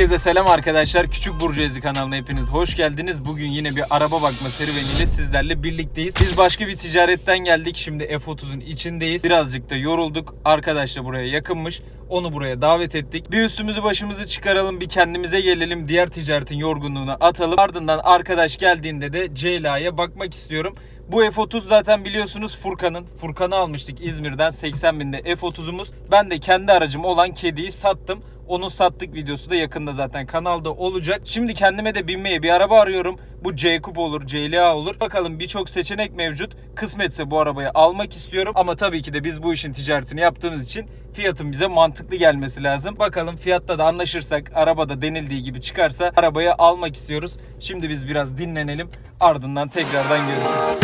Herkese selam arkadaşlar. Küçük Burjuezi kanalına hepiniz hoş geldiniz. Bugün yine bir araba bakma serüveniyle sizlerle birlikteyiz. Biz başka bir ticaretten geldik. Şimdi F30'un içindeyiz. Birazcık da yorulduk. Arkadaş da buraya yakınmış. Onu buraya davet ettik. Bir üstümüzü başımızı çıkaralım, bir kendimize gelelim. Diğer ticaretin yorgunluğunu atalım. Ardından arkadaş geldiğinde de Ceyla'ya bakmak istiyorum. Bu F30 zaten biliyorsunuz Furkan'ın. Furkan'ı almıştık İzmir'den 80 binde F30'umuz. Ben de kendi aracım olan kediyi sattım. Onun sattık videosu da yakında zaten kanalda olacak. Şimdi kendime de binmeye bir araba arıyorum. Bu C-Coupe olur, CLA olur. Bakalım birçok seçenek mevcut. Kısmetse bu arabayı almak istiyorum. Ama tabii ki de biz bu işin ticaretini yaptığımız için fiyatın bize mantıklı gelmesi lazım. Bakalım fiyatta da anlaşırsak, arabada denildiği gibi çıkarsa arabayı almak istiyoruz. Şimdi biz biraz dinlenelim. Ardından tekrardan görüşürüz.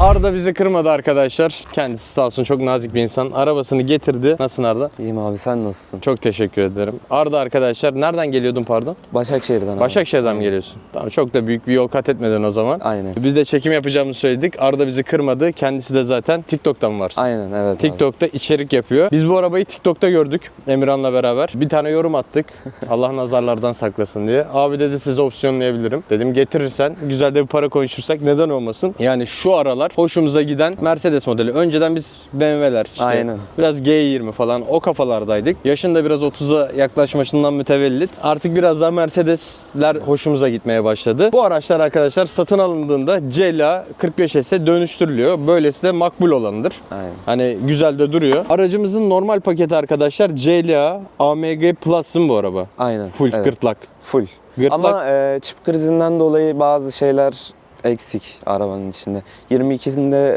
Arda bizi kırmadı arkadaşlar. Kendisi sağ olsun çok nazik bir insan. Arabasını getirdi. Nasılsın Arda? İyiyim abi sen nasılsın? Çok teşekkür ederim. Arda arkadaşlar nereden geliyordun pardon? Başakşehir'den abi. Başakşehir'den mi geliyorsun? Tamam çok da büyük bir yol kat etmeden o zaman. Aynen. Biz de çekim yapacağımızı söyledik. Arda bizi kırmadı. Kendisi de zaten TikTok'tan var. Aynen evet abi. TikTok'ta içerik yapıyor. Biz bu arabayı TikTok'ta gördük Emirhan'la beraber. Bir tane yorum attık. Allah nazarlardan saklasın diye. Abi dedi size opsiyonlayabilirim. Dedim getirirsen güzel de bir para konuşursak neden olmasın? Yani şu aralar hoşumuza giden Mercedes modeli. Önceden biz BMW'ler işte Aynen. biraz G20 falan o kafalardaydık. Yaşında biraz 30'a yaklaşmasından mütevellit. Artık biraz daha Mercedesler hoşumuza gitmeye başladı. Bu araçlar arkadaşlar satın alındığında CLA 45S'e dönüştürülüyor. Böylesi de makbul olanıdır. Aynen. Hani güzel de duruyor. Aracımızın normal paketi arkadaşlar CLA AMG Plus'ın bu araba. Aynen. Full evet. gırtlak. Full. Gırtlak Ama e, çip krizinden dolayı bazı şeyler eksik arabanın içinde. 22'sinde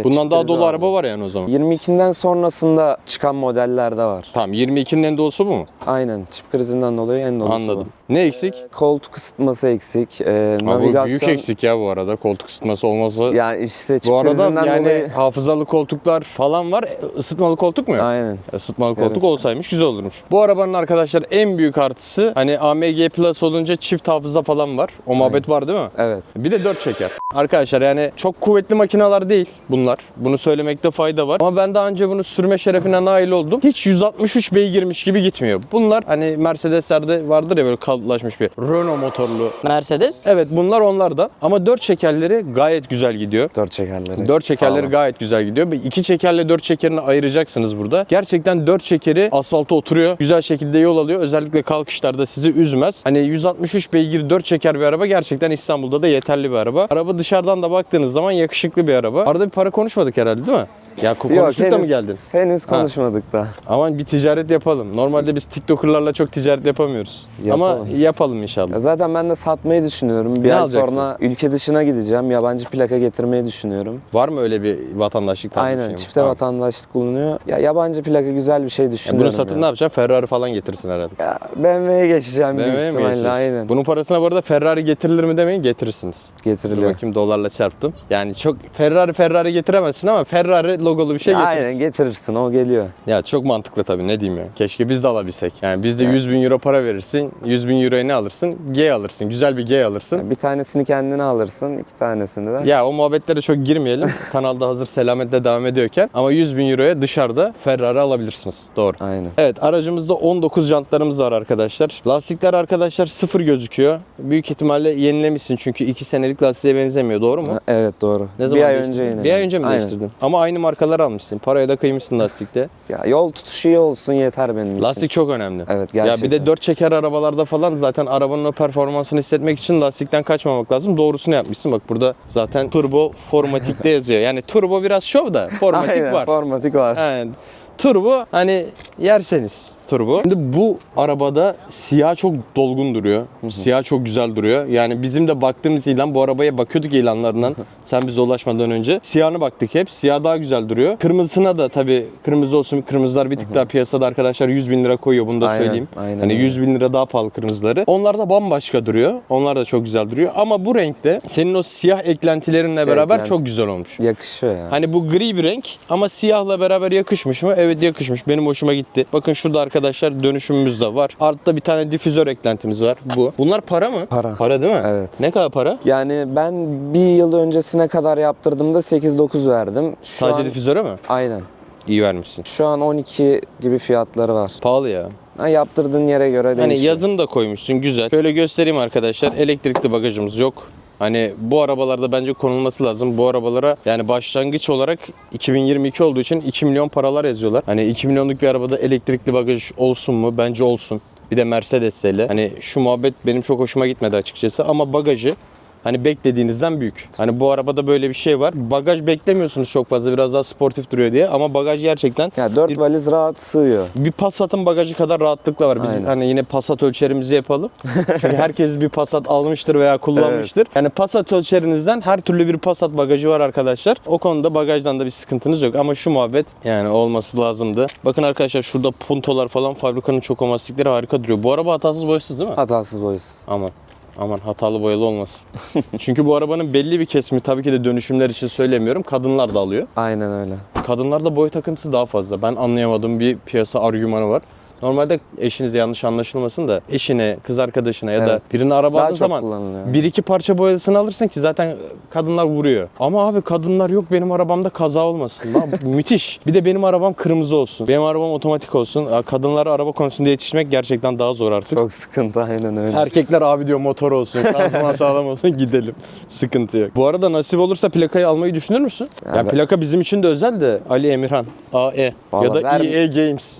e, bundan daha dolu araba var yani o zaman. 22'den sonrasında çıkan modeller de var. Tamam 22'nin en dolusu bu mu? Aynen. Çip krizinden dolayı en dolusu Anladım. bu. Ne eksik? E, Koltuk ısıtması eksik. E, bu navigasyon. büyük eksik ya bu arada. Koltuk ısıtması olması. Yani işte çip bu arada krizinden yani dolayı. hafızalı koltuklar falan var. E, Isıtmalı koltuk mu? yok? Aynen. Isıtmalı koltuk Evet. olsaymış güzel olurmuş. Bu arabanın arkadaşlar en büyük artısı hani AMG Plus olunca çift hafıza falan var. O muhabbet var değil mi? Evet. Bir de 4 çeker. Arkadaşlar yani çok kuvvetli makineler değil bunlar. Bunu söylemekte fayda var. Ama ben daha önce bunu sürme şerefine nail oldum. Hiç 163 beygirmiş gibi gitmiyor. Bunlar hani Mercedeslerde vardır ya böyle kalıplaşmış bir Renault motorlu. Mercedes. Evet bunlar onlardan. Ama 4 çekerleri gayet güzel gidiyor. Dört çekerleri. 4 çekerleri gayet güzel gidiyor. 2 çekerle 4 çekerini ayıracaksınız burada. Gerçekten 4 çekeri asfalta oturuyor. Güzel şekilde yol alıyor. Özellikle kalkışlarda sizi üzmez. Hani 163 beygir 4 çeker bir araba gerçekten İstanbul'da da yeterli bir araba. Araba dışarıdan da baktığınız zaman yakışıklı bir araba. Arada bir para konuşmadık herhalde değil mi? Ya konuştuk da mı geldin? Henüz konuşmadık da. Aman bir ticaret yapalım. Normalde biz TikToker'larla çok ticaret yapamıyoruz. Ama Yapalım. yapalım inşallah. Ya zaten ben de satmayı düşünüyorum. Bir Ne ay alacaksın? sonra ülke dışına gideceğim. Yabancı plaka getirmeyi düşünüyorum. Var mı öyle bir vatandaşlık tarzı bir şey Aynen mi? çifte Tamam. vatandaşlık bulunuyor. Ya yabancı plaka güzel bir şey Ya düşünüyorum. bunu satıp ya. ne yapacaksın? Ferrari falan getirsin herhalde. Ya BMW'ye geçeceğim büyük BMW'ye mi ihtimalle. geçiyorsun? Aynen. Bunun parasına bu arada Ferrari getirilir mi demeyin getirirsiniz. Dur Getiriliyor. bakayım dolarla çarptım. Yani çok Ferrari Ferrari getiremezsin ama Ferrari logolu bir şey getirirsin. Aynen getirirsin o geliyor. Ya çok mantıklı tabii ne diyeyim ya. Keşke biz de alabilsek. Yani biz de 100 bin euro para verirsin. 100 bin euroya ne alırsın? G alırsın. Güzel bir G alırsın. Bir tanesini kendine alırsın, iki tanesini de. Ya o muhabbetlere çok girmeyelim. Kanalda hazır selametle devam ediyorken. Ama 100 bin euroya dışarıda Ferrari alabilirsiniz. Doğru. Aynen. Evet aracımızda 19 jantlarımız var arkadaşlar. Lastikler arkadaşlar sıfır gözüküyor. Büyük ihtimalle yenilemişsin çünkü 2 senelik lastiğe benzemiyor doğru mu? Ha, Evet doğru. Ne zaman bir ay değiştirdin? önce yine. Bir ay önce mi Aynen. değiştirdin? Ama aynı markalar almışsın. Paraya da kıymışsın lastikte. Ya yol tutuşu iyi olsun yeter benim için. Lastik çok önemli. Evet Ya gerçekten. bir de 4 çeker arabalarda falan zaten arabanın o performansını hissetmek için lastikten kaçmamak lazım. Doğrusunu yapmışsın. Bak burada zaten turbo formatikte yazıyor. Yani turbo biraz şov da formatik Aynen, var. formatik var. Yani turbo hani yerseniz turbo. Şimdi bu arabada siyah çok dolgun duruyor. Siyah çok güzel duruyor. Yani bizim de baktığımız ilan bu arabaya bakıyorduk ilanlarından. sen bize ulaşmadan önce. Siyahını baktık hep. Siyah daha güzel duruyor. Kırmızısına da tabii kırmızı olsun. Kırmızılar bir tık daha piyasada arkadaşlar 100 bin lira koyuyor. Bunu da Aynen, söyleyeyim. aynen hani öyle. 100 bin lira daha pahalı kırmızıları. Onlar da bambaşka duruyor. Onlar da çok güzel duruyor. Ama bu renkte senin o siyah eklentilerinle Siyah beraber eklenti. çok güzel olmuş. Yakışıyor ya. Hani bu gri bir renk ama siyahla beraber yakışmış mı? Evet Evet yakışmış. Benim hoşuma gitti. Bakın şurada arkadaşlar dönüşümümüz de var. Altta bir tane difüzör eklentimiz var. Bu. Bunlar para mı? Para. Para değil mi? Evet. Ne kadar para? Yani ben bir yıl öncesine kadar yaptırdığımda 8-9 verdim. Şu Sadece an, difüzöre mi? Aynen. İyi vermişsin. Şu an 12 gibi fiyatları var. Pahalı ya. Ha, yaptırdığın yere göre değişiyor. Hani yazın da koymuşsun güzel. Şöyle göstereyim arkadaşlar. Elektrikli bagajımız yok. Hani bu arabalarda bence konulması lazım. Bu arabalara yani başlangıç olarak 2022 olduğu için 2 milyon paralar yazıyorlar. Hani 2 milyonluk bir arabada elektrikli bagaj olsun mu? Bence olsun. Bir de Mercedes'le. Hani şu muhabbet benim çok hoşuma gitmedi açıkçası ama bagajı Hani beklediğinizden büyük. Hani bu arabada böyle bir şey var. Bagaj beklemiyorsunuz çok fazla biraz daha sportif duruyor diye ama bagaj gerçekten Ya 4 Bir- valiz rahat sığıyor. bir Passat'ın bagajı kadar rahatlıkla var. Biz Aynen. hani yine Passat ölçerimizi yapalım. Çünkü herkes bir Passat almıştır veya kullanmıştır. Yani Passat ölçerinizden her türlü bir Passat bagajı var arkadaşlar. O konuda bagajdan da bir sıkıntınız yok ama şu muhabbet yani olması lazımdı. Bakın arkadaşlar şurada puntolar falan fabrikanın çok omastikleri harika duruyor. Bu araba hatasız boyasız değil mi? Hatasız boyasız. Aman. Aman hatalı boyalı olmasın. Çünkü bu arabanın belli bir kesimi tabii ki de dönüşümler için söylemiyorum. Kadınlar da alıyor. Aynen öyle. Kadınlarda boy takıntısı daha fazla. Ben anlayamadığım bir piyasa argümanı var. Normalde eşinize yanlış anlaşılmasın da eşine, kız arkadaşına ya da Evet. birine araba Daha aldığın çok zaman kullanılıyor. bir iki parça boyasını alırsın ki zaten kadınlar vuruyor. Ama abi kadınlar yok benim arabamda kaza olmasın. Lan müthiş. Bir de benim arabam kırmızı olsun. Benim arabam otomatik olsun. Ya Kadınlara araba konusunda yetişmek gerçekten daha zor artık. Çok sıkıntı aynen öyle. Erkekler abi diyor motor olsun, şanzıman sağlam olsun gidelim. Sıkıntı yok. Bu arada nasip olursa plakayı almayı düşünür müsün? Ya, ben- plaka bizim için de özel de Ali Emirhan, AE ya Vallahi da ver- EA Games.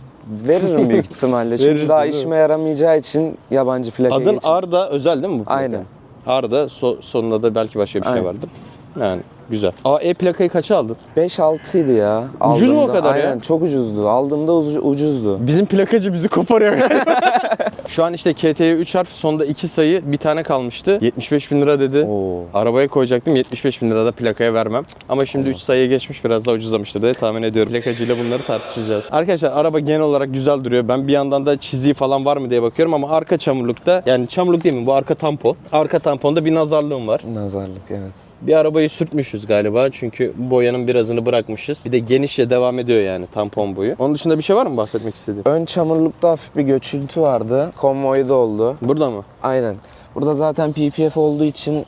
Veririm büyük ihtimalle. Çünkü Verirsin, daha değil mi? işime yaramayacağı için yabancı plakaya Adın geçin. Arda özel değil mi bu plaka? Aynen. Arda so- sonunda da belki başka bir şey Aynen. vardır. Yani güzel. AE plakayı kaça aldın? 5-6 idi ya. Ucuz mu o Aldığımda- kadar ya? Aynen çok ucuzdu. Aldığımda ucu- ucuzdu. Bizim plakacı bizi koparıyor. Şu an işte KT'ye 3 harf sonda 2 sayı bir tane kalmıştı. 75 bin lira dedi. Oo. Arabaya koyacaktım 75 bin lirada plakaya vermem. Ama şimdi 3 sayıya geçmiş biraz daha ucuzlamıştır diye tahmin ediyorum. Plakacıyla bunları tartışacağız. Arkadaşlar araba genel olarak güzel duruyor. Ben bir yandan da çiziği falan var mı diye bakıyorum ama arka çamurlukta yani çamurluk değil mi bu arka tampon. Arka tamponda bir nazarlığım var. Nazarlık evet. Bir arabayı sürtmüşüz galiba çünkü boyanın birazını bırakmışız. Bir de genişçe devam ediyor yani tampon boyu. Onun dışında bir şey var mı bahsetmek istediğin? Ön çamurlukta hafif bir göçüntü vardı. Konvoyda oldu. Burada mı? Aynen. Burada zaten PPF olduğu için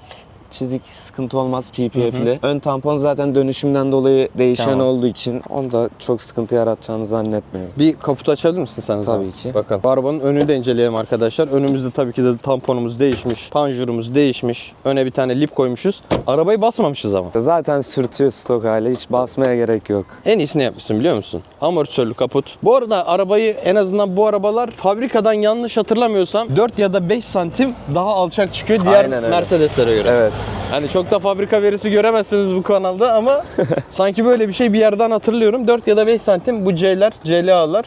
çizik sıkıntı olmaz PPF'li. Ön tampon zaten dönüşümden dolayı değişen Tamam. olduğu için onda çok sıkıntı yaratacağını zannetmiyorum. Bir kaputu açabilir misin sen? Tabii ki. Bakalım. Bu arabanın önünü de inceleyelim arkadaşlar. Önümüzde tabii ki de tamponumuz değişmiş. Panjurumuz değişmiş. Öne bir tane lip koymuşuz. Arabayı basmamışız ama. Zaten sürtüyor stok hali. Hiç basmaya gerek yok. En iyisini yapmışsın biliyor musun? Amortisörlü kaput. Bu arada arabayı en azından bu arabalar fabrikadan yanlış hatırlamıyorsam 4 ya da 5 santim daha alçak çıkıyor diğer Aynen öyle. Mercedes'lere göre. Evet. Hani çok da fabrika verisi göremezsiniz bu kanalda ama sanki böyle bir şey bir yerden hatırlıyorum. 4 ya da 5 santim bu C'ler, CLA'lar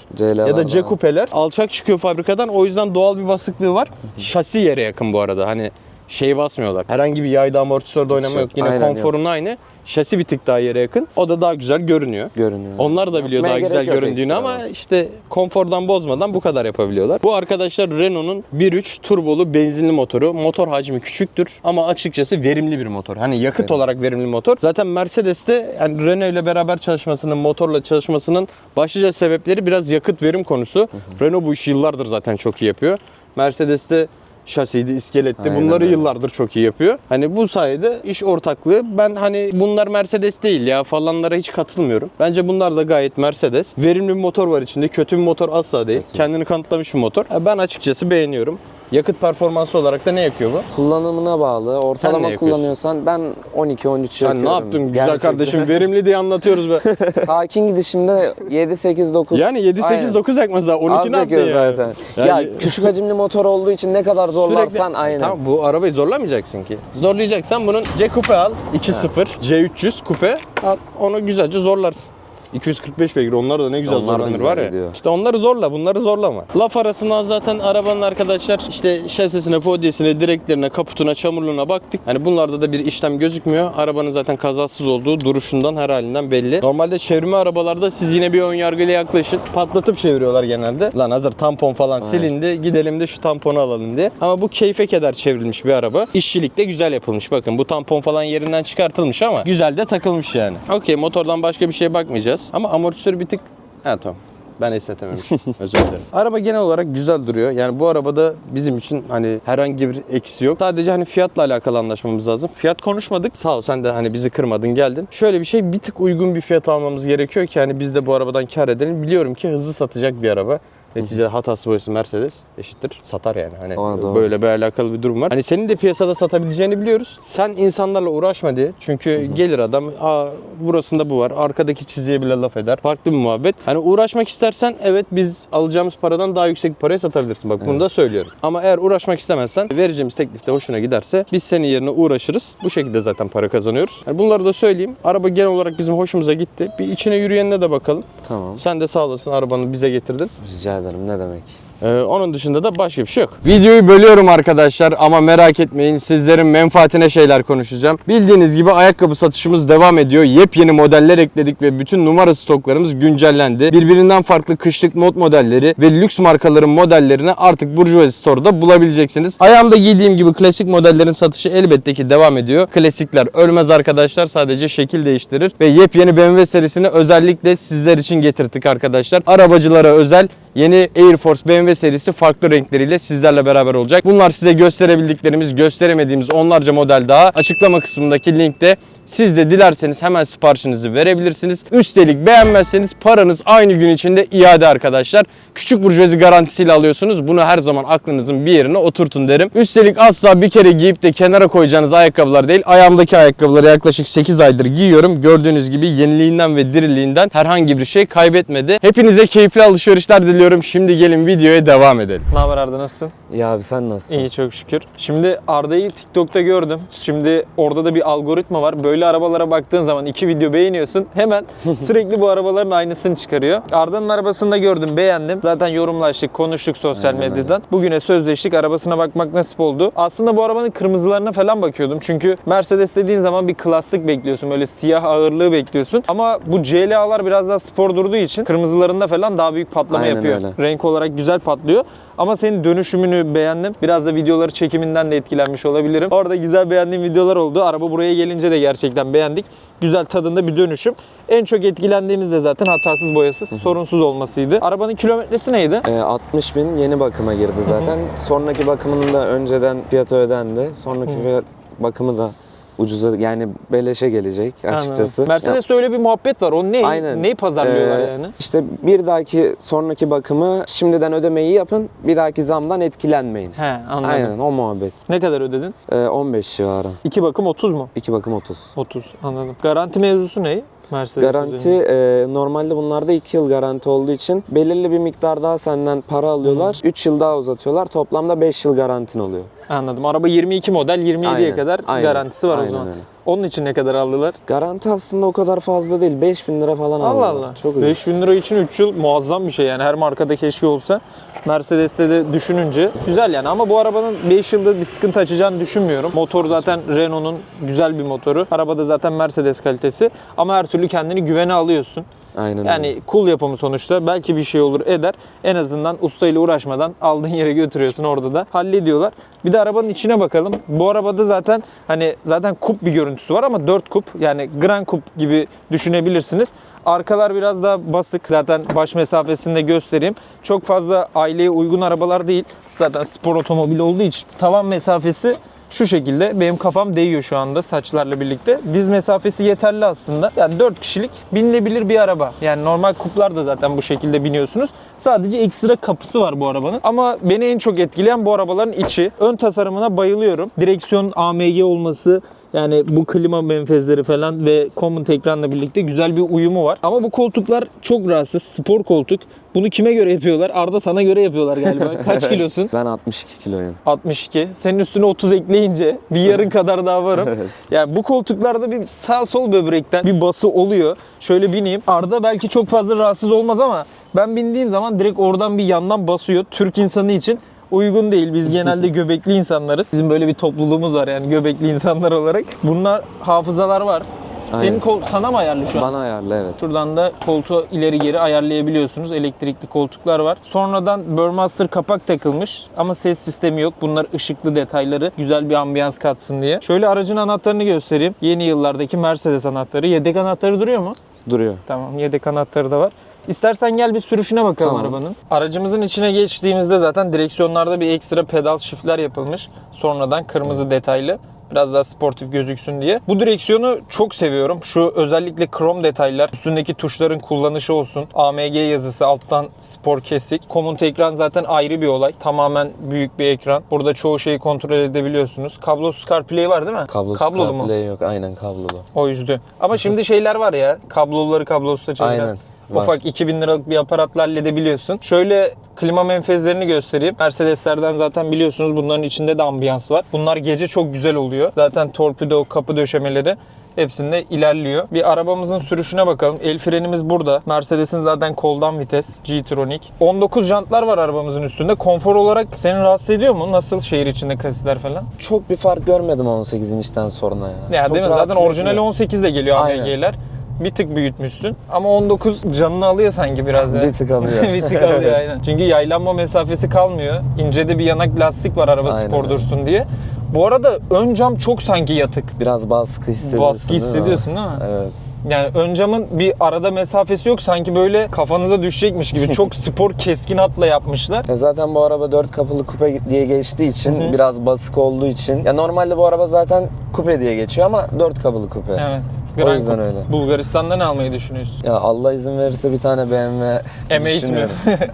ya da C kupeler alçak çıkıyor fabrikadan. O yüzden doğal bir basıklığı var. Şasi yere yakın bu arada. Hani şey basmıyorlar. Herhangi bir yayda amortisörde oynama yok. yok. Yine Aynen konforun aynı. Şasi bir tık daha yere yakın. O da daha güzel görünüyor. Görünüyor. Onlar da biliyor Yapmaya daha güzel yok göründüğünü ama işte konfordan bozmadan bu kadar yapabiliyorlar. Bu arkadaşlar Renault'un 1.3 turbolu benzinli motoru. Motor hacmi küçüktür ama açıkçası verimli bir motor. Hani yakıt Verimli. olarak verimli motor. Zaten Mercedes'te yani Renault ile beraber çalışmasının, motorla çalışmasının başlıca sebepleri biraz yakıt verim konusu. Renault bu işi yıllardır zaten çok iyi yapıyor. Mercedes'te şasiydi, iskeletti. Aynen Bunları öyle. yıllardır çok iyi yapıyor. Hani bu sayede iş ortaklığı. Ben hani bunlar Mercedes değil ya falanlara hiç katılmıyorum. Bence bunlar da gayet Mercedes. Verimli bir motor var içinde. Kötü bir motor asla değil. Kendini kanıtlamış bir motor. Ben açıkçası beğeniyorum. Yakıt performansı olarak da ne yakıyor bu? Kullanımına bağlı. Sen Ortalama yapıyorsun? kullanıyorsan ben 12-13 Sen yakıyorum. ne yaptın güzel Gerçekten. kardeşim? Verimli diye anlatıyoruz be. Sakin gidişimde 7-8-9. yani 7-8-9 yakmaz daha. 12 Az ne yaptın ya? zaten. Yani- Ya küçük hacimli motor olduğu için ne kadar zorlarsan Sürekli- aynen. Tamam bu arabayı zorlamayacaksın ki. Zorlayacaksan bunun C kupe al 2.0 C300 kupe al onu güzelce zorlarsın. 245 beygir onlar da ne güzel Onlar zorlanır var ya. gidiyor. İşte onları zorla bunları zorlama. Laf arasından zaten arabanın arkadaşlar işte şasisine, podyesine, direklerine, kaputuna, çamurluğuna baktık. Hani bunlarda da bir işlem gözükmüyor. Arabanın zaten kazasız olduğu duruşundan her halinden belli. Normalde çevirme arabalarda siz yine bir ön yargıyla yaklaşın. Patlatıp çeviriyorlar genelde. Lan hazır tampon falan silindi gidelim de şu tamponu alalım diye. Ama bu keyfe keder çevrilmiş bir araba. İşçilik de güzel yapılmış. Bakın bu tampon falan yerinden çıkartılmış ama güzel de takılmış yani. Okey motordan başka bir şeye bakmayacağız. Ama amortisörü bir tık Ha tamam. Ben esnetememişim. Özür dilerim. Araba genel olarak güzel duruyor. Yani bu arabada bizim için hani herhangi bir eksi yok. Sadece hani fiyatla alakalı anlaşmamız lazım. Fiyat konuşmadık. Sağ ol sen de hani bizi kırmadın geldin. Şöyle bir şey bir tık uygun bir fiyat almamız gerekiyor ki hani biz de bu arabadan kar edelim. Biliyorum ki hızlı satacak bir araba. Neticede hatası boyası Mercedes eşittir. Satar yani. Hani Aa, doğru. böyle bir alakalı bir durum var. Hani senin de piyasada satabileceğini biliyoruz. Sen insanlarla uğraşma diye. Çünkü gelir adam, aa burasında bu var. Arkadaki çizgiye bile laf eder. Farklı bir muhabbet. Hani uğraşmak istersen evet biz alacağımız paradan daha yüksek bir paraya satabilirsin. Bak bunu da söylüyorum. Ama eğer uğraşmak istemezsen vereceğimiz teklifte hoşuna giderse biz senin yerine uğraşırız. Bu şekilde zaten para kazanıyoruz. Yani bunları da söyleyeyim. Araba genel olarak bizim hoşumuza gitti. Bir içine yürüyenine de bakalım. Tamam. Sen de sağ olasın arabanı bize getirdin. Rica ederim ne demek. Ee, onun dışında da başka bir şey yok. Videoyu bölüyorum arkadaşlar ama merak etmeyin sizlerin menfaatine şeyler konuşacağım. Bildiğiniz gibi ayakkabı satışımız devam ediyor. Yepyeni modeller ekledik ve bütün numara stoklarımız güncellendi. Birbirinden farklı kışlık mod modelleri ve lüks markaların modellerini artık Burjuva Store'da bulabileceksiniz. Ayağımda giydiğim gibi klasik modellerin satışı elbette ki devam ediyor. Klasikler ölmez arkadaşlar sadece şekil değiştirir ve yepyeni BMW serisini özellikle sizler için getirdik arkadaşlar. Arabacılara özel Yeni Air Force BMW serisi farklı renkleriyle sizlerle beraber olacak. Bunlar size gösterebildiklerimiz, gösteremediğimiz onlarca model daha. Açıklama kısmındaki linkte siz de dilerseniz hemen siparişinizi verebilirsiniz. Üstelik beğenmezseniz paranız aynı gün içinde iade arkadaşlar. Küçük burjuvazi garantisiyle alıyorsunuz. Bunu her zaman aklınızın bir yerine oturtun derim. Üstelik asla bir kere giyip de kenara koyacağınız ayakkabılar değil. Ayağımdaki ayakkabıları yaklaşık 8 aydır giyiyorum. Gördüğünüz gibi yeniliğinden ve diriliğinden herhangi bir şey kaybetmedi. Hepinize keyifli alışverişler diliyorum. Şimdi gelin videoya devam edelim. Ne haber Arda nasılsın? İyi abi sen nasılsın? İyi çok şükür. Şimdi Arda'yı TikTok'ta gördüm. Şimdi orada da bir algoritma var. Böyle arabalara baktığın zaman iki video beğeniyorsun. Hemen sürekli bu arabaların aynısını çıkarıyor. Arda'nın arabasını da gördüm, beğendim. Zaten yorumlaştık, konuştuk sosyal Aynen medyadan. Bugüne sözleştik. Arabasına bakmak nasip oldu. Aslında bu arabanın kırmızılarına falan bakıyordum. Çünkü Mercedes dediğin zaman bir klaslık bekliyorsun. Böyle siyah ağırlığı bekliyorsun. Ama bu CLA'lar biraz daha spor durduğu için kırmızılarında falan daha büyük patlama Aynen yapıyor. Öyle. Renk olarak güzel patlıyor. Ama senin dönüşümünü beğendim. Biraz da videoları çekiminden de etkilenmiş olabilirim. Orada güzel beğendiğim videolar oldu. Araba buraya gelince de gerçekten beğendik. Güzel tadında bir dönüşüm. En çok etkilendiğimiz de zaten hatasız boyasız, sorunsuz olmasıydı. Arabanın kilometresi neydi? Ee, 60 bin yeni bakıma girdi zaten. Sonraki bakımının da önceden fiyatı ödendi. Sonraki fiyat bakımı da ucuza yani beleşe gelecek açıkçası. Anladım. Mercedes'te öyle bir muhabbet var. O ne? Aynen. Neyi pazarlıyorlar Ee, yani? İşte bir dahaki sonraki bakımı şimdiden ödemeyi yapın. Bir dahaki zamdan etkilenmeyin. He anladım. Aynen o muhabbet. Ne kadar ödedin? Ee, 15 civarı. İki bakım 30 mu? İki bakım 30. 30 anladım. Garanti mevzusu ne? Mercedes Garanti e, normalde bunlarda 2 yıl garanti olduğu için belirli bir miktar daha senden para alıyorlar. 3 yıl daha uzatıyorlar. Toplamda 5 yıl garantin oluyor. Anladım. Araba 22 model 27'ye Aynen, kadar aynen, garantisi var o aynen zaman. öyle. Onun için ne kadar aldılar? Garanti aslında o kadar fazla değil. 5000 lira falan Allah aldılar. Allah. Çok ucuz. 5000 lira için 3 yıl muazzam bir şey yani. Her markada keşke olsa. Mercedes'te de düşününce güzel yani ama bu arabanın 5 yılda bir sıkıntı açacağını düşünmüyorum. Motor zaten Renault'un güzel bir motoru. Arabada zaten Mercedes kalitesi ama her türlü kendini güvene alıyorsun. Aynen öyle. Yani cool yapımı sonuçta. Belki bir şey olur eder. En azından ustayla uğraşmadan aldığın yere götürüyorsun orada da hallediyorlar. Bir de arabanın içine bakalım. Bu arabada zaten hani zaten kup bir görüntüsü var ama 4 kup yani Grand Coupe gibi düşünebilirsiniz. Arkalar biraz daha basık. Zaten baş mesafesini de göstereyim. Çok fazla aileye uygun arabalar değil. Zaten spor otomobil olduğu için tavan mesafesi şu şekilde benim kafam değiyor şu anda saçlarla birlikte. Diz mesafesi yeterli aslında. Yani 4 kişilik binilebilir bir araba. Yani normal kuplar da zaten bu şekilde biniyorsunuz. Sadece ekstra kapısı var bu arabanın. Ama beni en çok etkileyen bu arabaların içi. Ön tasarımına bayılıyorum. Direksiyon AMG olması yani bu klima menfezleri falan ve common ekranla birlikte güzel bir uyumu var. Ama bu koltuklar çok rahatsız. Spor koltuk. Bunu kime göre yapıyorlar? Arda sana göre yapıyorlar galiba. Kaç kilosun? Ben 62 kiloyum. 62. Senin üstüne 30 ekleyince bir yarın kadar daha varım. Yani bu koltuklarda bir sağ sol böbrekten bir bası oluyor. Şöyle bineyim. Arda belki çok fazla rahatsız olmaz ama ben bindiğim zaman direkt oradan bir yandan basıyor. Türk insanı için uygun değil. Biz genelde göbekli insanlarız. Bizim böyle bir topluluğumuz var yani göbekli insanlar olarak. Bunlar hafızalar var. Senin Aynen. kol sana mı ayarlı şu an? Bana ayarlı evet. Şuradan da koltuğu ileri geri ayarlayabiliyorsunuz. Elektrikli koltuklar var. Sonradan Burmaster kapak takılmış ama ses sistemi yok. Bunlar ışıklı detayları güzel bir ambiyans katsın diye. Şöyle aracın anahtarını göstereyim. Yeni yıllardaki Mercedes anahtarı. Yedek anahtarı duruyor mu? Duruyor. Tamam yedek anahtarı da var. İstersen gel bir sürüşüne bakalım Tamam. arabanın. Aracımızın içine geçtiğimizde zaten direksiyonlarda bir ekstra pedal shiftler yapılmış. Sonradan kırmızı detaylı. Biraz daha sportif gözüksün diye. Bu direksiyonu çok seviyorum. Şu özellikle krom detaylar, üstündeki tuşların kullanışı olsun. AMG yazısı, alttan spor kesik. Komut ekran zaten ayrı bir olay. Tamamen büyük bir ekran. Burada çoğu şeyi kontrol edebiliyorsunuz. Kablosuz CarPlay var değil mi? Kablosuz Kablolu mu? CarPlay yok. Aynen kablolu. O yüzdü. Ama şimdi şeyler var ya. Kabloluları kablosuz çeviren. Aynen, var. Ufak 2000 liralık bir aparatla halledebiliyorsun. Şöyle klima menfezlerini göstereyim. Mercedeslerden zaten biliyorsunuz bunların içinde de ambiyans var. Bunlar gece çok güzel oluyor. Zaten torpido, kapı döşemeleri hepsinde ilerliyor. Bir arabamızın sürüşüne bakalım. El frenimiz burada. Mercedes'in zaten koldan vites G-Tronic. 19 jantlar var arabamızın üstünde. Konfor olarak seni rahatsız ediyor mu? Nasıl şehir içinde kasisler falan? Çok bir fark görmedim 18 inçten sonra ya. Ya Çok değil mi? Zaten orijinali etmiyor. 18 de geliyor. AMG'ler. Bir tık büyütmüşsün. Ama 19 canını alıyor sanki biraz ya. Bir tık alıyor. bir tık alıyor aynen. Çünkü yaylanma mesafesi kalmıyor. İnce de bir yanak lastik var araba Aynen spor dursun diye. Bu arada ön cam çok sanki yatık. Biraz baskı hissediyorsun Baskı değil hissediyorsun değil mi? Evet. Yani ön camın bir arada mesafesi yok. Sanki böyle kafanıza düşecekmiş gibi. Çok spor keskin hatla yapmışlar. Ya zaten bu araba 4 kapılı kupe diye geçtiği için Hı hı. biraz basık olduğu için ya normalde bu araba zaten kupe diye geçiyor ama 4 kapılı kupe. Evet. O Grand yüzden Coupe. öyle. Bulgaristan'da ne almayı düşünüyorsun? Ya Allah izin verirse bir tane BMW M8 mi?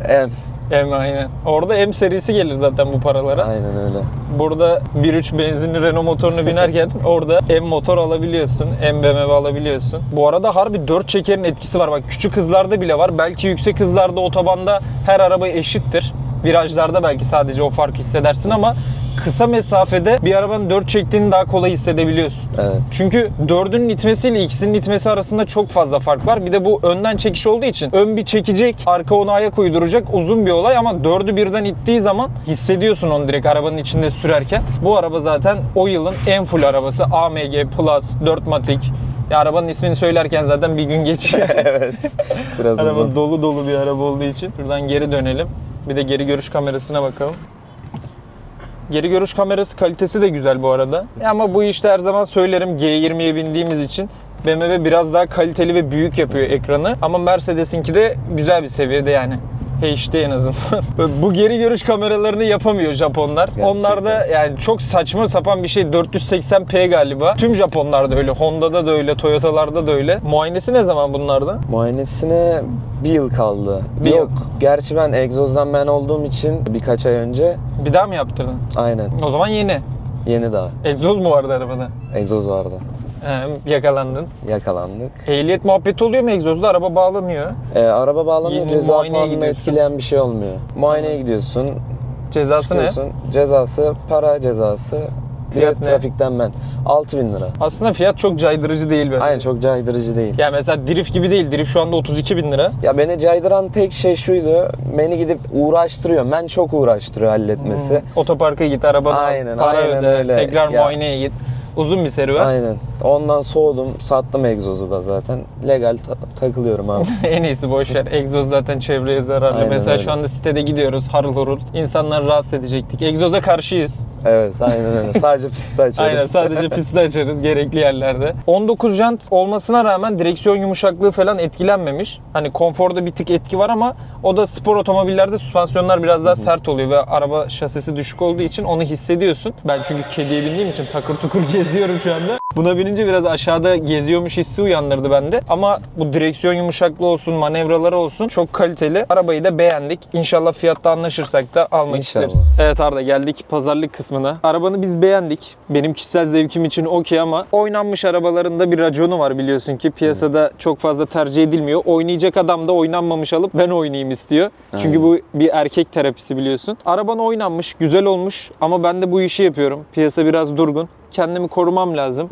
M. M aynen. Orada M serisi gelir zaten bu paralara. Aynen öyle. Burada 1.3 benzinli Renault motorunu binerken orada M motor alabiliyorsun, M BMW alabiliyorsun. Bu arada harbi 4 çekerin etkisi var. Bak küçük hızlarda bile var. Belki yüksek hızlarda otobanda her araba eşittir. Virajlarda belki sadece o farkı hissedersin ama kısa mesafede bir arabanın 4 çektiğini daha kolay hissedebiliyorsun. Evet. Çünkü dördünün itmesiyle ikisinin itmesi arasında çok fazla fark var. Bir de bu önden çekiş olduğu için ön bir çekecek, arka ona ayak uyduracak uzun bir olay ama dördü birden ittiği zaman hissediyorsun onu direkt arabanın içinde sürerken. Bu araba zaten o yılın en full arabası. AMG Plus 4 Matic. Ya arabanın ismini söylerken zaten bir gün geçiyor. Biraz araba uzun. dolu dolu bir araba olduğu için. Buradan geri dönelim. Bir de geri görüş kamerasına bakalım. Geri görüş kamerası kalitesi de güzel bu arada. Ama bu işte her zaman söylerim G20'ye bindiğimiz için BMW biraz daha kaliteli ve büyük yapıyor ekranı. Ama Mercedes'inki de güzel bir seviyede yani. HD en azından. bu geri görüş kameralarını yapamıyor Japonlar. Gerçekten. Onlar da yani çok saçma sapan bir şey 480p galiba. Tüm Japonlarda öyle. Honda'da da öyle, Toyota'larda da öyle. Muayenesi ne zaman bunlarda? Muayenesine bir yıl kaldı. Bir yıl. Yok. Gerçi ben egzozdan ben olduğum için birkaç ay önce Bir daha mı yaptırdın? aynen O zaman yeni. yeni daha Egzoz mu vardı arabada? egzoz vardı. Yakalandın. Yakalandık. Ehliyet muhabbeti oluyor mu egzozda? Araba bağlanıyor. Ee, araba bağlanıyor Yeni ceza puanını gidiyorsun. etkileyen bir şey olmuyor. Muayeneye gidiyorsun. Cezası ne? Cezası para cezası. Fiyat ne? trafikten ben. 6000 lira. Aslında fiyat çok caydırıcı değil bence. Aynen çok caydırıcı değil. Yani mesela drift gibi değil. Drift şu anda 32 bin lira. Ya beni caydıran tek şey şuydu. Beni gidip uğraştırıyor. Ben çok uğraştırıyor halletmesi. Otoparka git, arabana Aynen, para aynen öde, öyle. tekrar Ya. muayeneye git. Uzun bir serüven. Aynen. Ondan soğudum. Sattım egzozu da zaten. Legal ta- takılıyorum abi. en iyisi boş ver. Egzoz zaten çevreye zararlı. Aynen mesela öyle. şu anda sitede gidiyoruz harıl horul. İnsanları rahatsız edecektik. Egzoza karşıyız. evet aynen öyle. Sadece pisti açarız. Aynen sadece pisti açarız gerekli yerlerde. 19 jant olmasına rağmen direksiyon yumuşaklığı falan etkilenmemiş. Hani konforda bir tık etki var ama o da spor otomobillerde süspansiyonlar biraz daha sert oluyor ve araba şasisi düşük olduğu için onu hissediyorsun. Ben çünkü kediye bindiğim için takır tukur geziyorum şu anda. Buna binince biraz aşağıda geziyormuş hissi uyandırdı bende. Ama bu direksiyon yumuşaklığı olsun, manevraları olsun çok kaliteli. Arabayı da beğendik. İnşallah fiyatta anlaşırsak da almak İnşallah. isteriz. Evet Arda geldik pazarlık kısmına. Arabanı biz beğendik. Benim kişisel zevkim için okey ama oynanmış arabalarında bir raconu var biliyorsun ki piyasada çok fazla tercih edilmiyor. Oynayacak adam da oynanmamış alıp ben oynayayım istiyor. Çünkü bu bir erkek terapisi biliyorsun. Araban oynanmış, güzel olmuş ama ben de bu işi yapıyorum. Piyasa biraz durgun. Kendimi korumam lazım.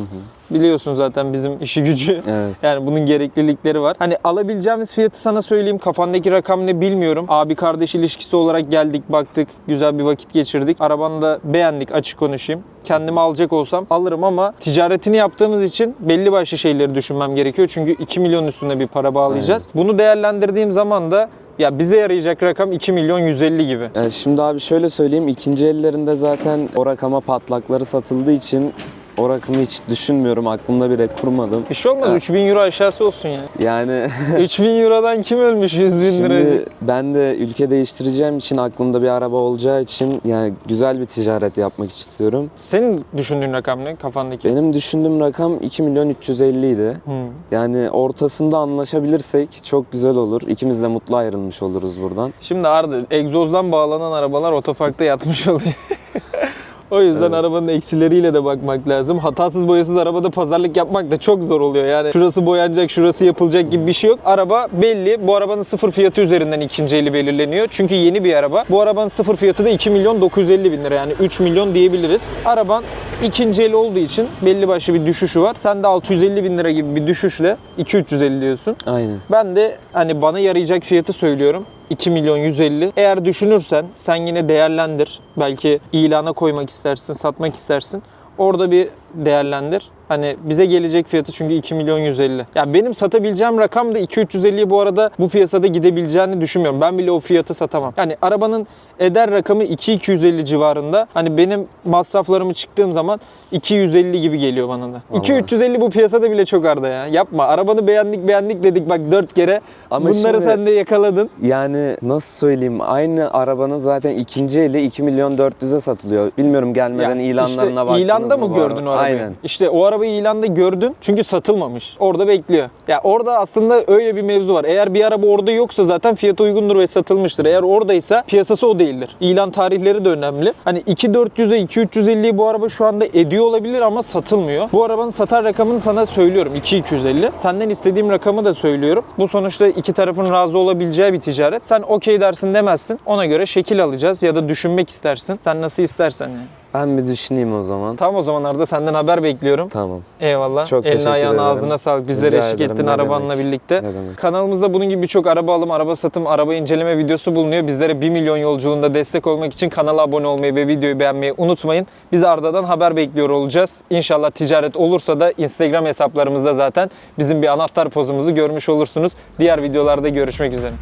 Biliyorsun zaten bizim işi gücü. Evet. Yani bunun gereklilikleri var. Hani alabileceğimiz fiyatı sana söyleyeyim. Kafandaki rakam ne bilmiyorum. Abi kardeş ilişkisi olarak geldik, baktık. Güzel bir vakit geçirdik. Arabanı da beğendik açık konuşayım. Kendimi alacak olsam alırım ama ticaretini yaptığımız için belli başlı şeyleri düşünmem gerekiyor. Çünkü 2 milyon üstünde bir para bağlayacağız. Bunu değerlendirdiğim zaman da ya bize yarayacak rakam 2 milyon 150 gibi. E, şimdi abi şöyle söyleyeyim. ikinci ellerinde zaten o rakama patlakları satıldığı için o rakamı hiç düşünmüyorum. Aklımda bile kurmadım. Bir şey olmaz. Ha. 3000 euro aşağısı olsun ya. Yani 3000 eurodan kim ölmüş 100 bin liraya? Şimdi ben de ülke değiştireceğim için aklımda bir araba olacağı için yani güzel bir ticaret yapmak istiyorum. Senin düşündüğün rakam ne kafandaki? Benim düşündüğüm rakam 2 milyon 350 idi. Hmm. Yani ortasında anlaşabilirsek çok güzel olur. İkimiz de mutlu ayrılmış oluruz buradan. Şimdi Arda egzozdan bağlanan arabalar otoparkta yatmış oluyor. o yüzden Evet. arabanın eksileriyle de bakmak lazım. Hatasız boyasız arabada pazarlık yapmak da çok zor oluyor. Yani şurası boyanacak, şurası yapılacak gibi bir şey yok. Araba belli. Bu arabanın sıfır fiyatı üzerinden ikinci eli belirleniyor. Çünkü yeni bir araba. Bu arabanın sıfır fiyatı da 2 milyon 950 bin lira. Yani 3 milyon diyebiliriz. Araban ikinci el olduğu için belli başlı bir düşüşü var. Sen de 650 bin lira gibi bir düşüşle 2-350 diyorsun. Aynen. Ben de hani bana yarayacak fiyatı söylüyorum. 2 milyon 150. Eğer düşünürsen sen yine değerlendir. Belki ilana koymak istersin, satmak istersin. Orada bir değerlendir. Hani bize gelecek fiyatı çünkü 2 milyon 150. Ya benim satabileceğim rakam da 2-350'ye bu arada bu piyasada gidebileceğini düşünmüyorum. Ben bile o fiyatı satamam. Yani arabanın eder rakamı 2-250 civarında. Hani benim masraflarımı çıktığım zaman 250 gibi geliyor bana da. 2-350 bu piyasada bile çok arda ya. Yapma. Arabanı beğendik beğendik dedik bak 4 kere. Ama Bunları şimdi- sen de yakaladın. Yani nasıl söyleyeyim aynı arabanın zaten ikinci eli 2 milyon 400'e satılıyor. Bilmiyorum gelmeden Ya ilanlarına işte baktınız ilanda mı bu gördün o arabayı? Aynen. İşte o arabayı ilanda gördün çünkü satılmamış. Orada bekliyor. Ya orada aslında öyle bir mevzu var. Eğer bir araba orada yoksa zaten fiyatı uygundur ve satılmıştır. Eğer oradaysa piyasası o değildir. İlan tarihleri de önemli. Hani 2400'e 2350'yi bu araba şu anda ediyor olabilir ama satılmıyor. Bu arabanın satar rakamını sana söylüyorum 2250. Senden istediğim rakamı da söylüyorum. Bu sonuçta iki tarafın razı olabileceği bir ticaret. Sen okey dersin demezsin. Ona göre şekil alacağız ya da düşünmek istersin. Sen nasıl istersen yani. Ben bir düşüneyim o zaman. Tamam o zamanlarda senden haber bekliyorum. Tamam. Eyvallah. Çok Eline teşekkür ayağına ederim. ağzına sağlık. Bizlere Rica eşlik ederim, ettin ne arabanla demek. birlikte. Ne demek. Kanalımızda bunun gibi birçok araba alım, araba satım, araba inceleme videosu bulunuyor. Bizlere 1 milyon yolculuğunda destek olmak için kanala abone olmayı ve videoyu beğenmeyi unutmayın. Biz Arda'dan haber bekliyor olacağız. İnşallah ticaret olursa da Instagram hesaplarımızda zaten bizim bir anahtar pozumuzu görmüş olursunuz. Diğer videolarda görüşmek üzere.